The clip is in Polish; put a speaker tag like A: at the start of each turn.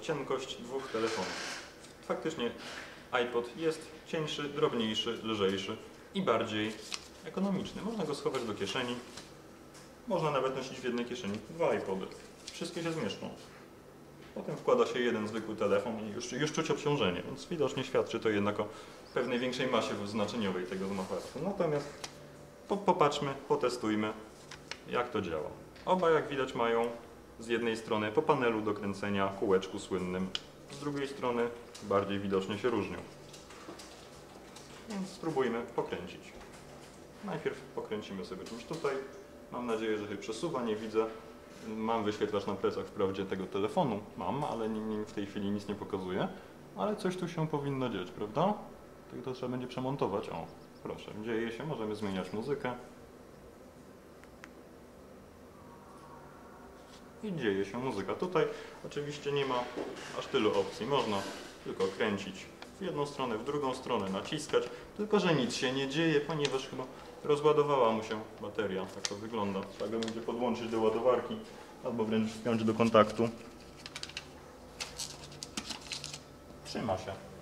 A: cienkość dwóch telefonów. Faktycznie iPod jest cieńszy, drobniejszy, lżejszy i bardziej ekonomiczny. Można go schować do kieszeni. Można nawet nosić w jednej kieszeni dwa iPody. Wszystkie się zmieszczą. Potem wkłada się jeden zwykły telefon i już, już czuć obciążenie, więc widocznie świadczy to jednak o pewnej większej masie znaczeniowej tego aparatu. Natomiast po, popatrzmy, potestujmy, jak to działa. Oba, jak widać, mają z jednej strony po panelu do kręcenia kółeczku słynnym, z drugiej strony bardziej widocznie się różnią. Więc spróbujmy pokręcić. Najpierw pokręcimy sobie czymś tutaj. Mam nadzieję, że się przesuwa, nie widzę. Mam wyświetlacz na plecach wprawdzie tego telefonu, mam, ale w tej chwili nic nie pokazuje. Ale coś tu się powinno dziać, prawda? Tylko trzeba będzie przemontować. O, proszę, dzieje się, możemy zmieniać muzykę. I dzieje się muzyka. Tutaj oczywiście nie ma aż tylu opcji. Można tylko kręcić w jedną stronę, w drugą stronę, naciskać. Tylko, że nic się nie dzieje, ponieważ chyba rozładowała mu się bateria. Tak to wygląda. Trzeba go będzie podłączyć do ładowarki albo wręcz wpiąć do kontaktu. Trzyma się.